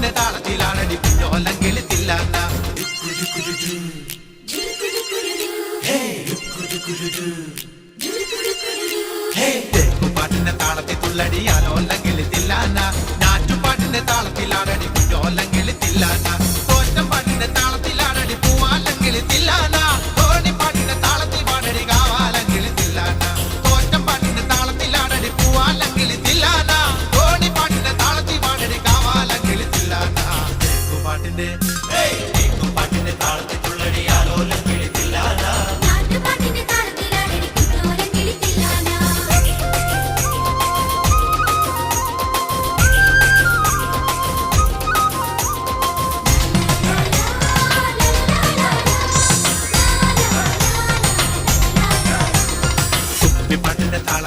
അതിന്റെ താളത്തിലാണടി പിന്നോലം കെളുത്തില്ല പാട്ടിന്റെ താളത്തിൽ തുള്ളടി ആലോലം പാട്ടിന്റെ പാട്ടിന്റെ താളത്തിലുള്ളടി ആലോലം കിളിത്തില്ലാതാ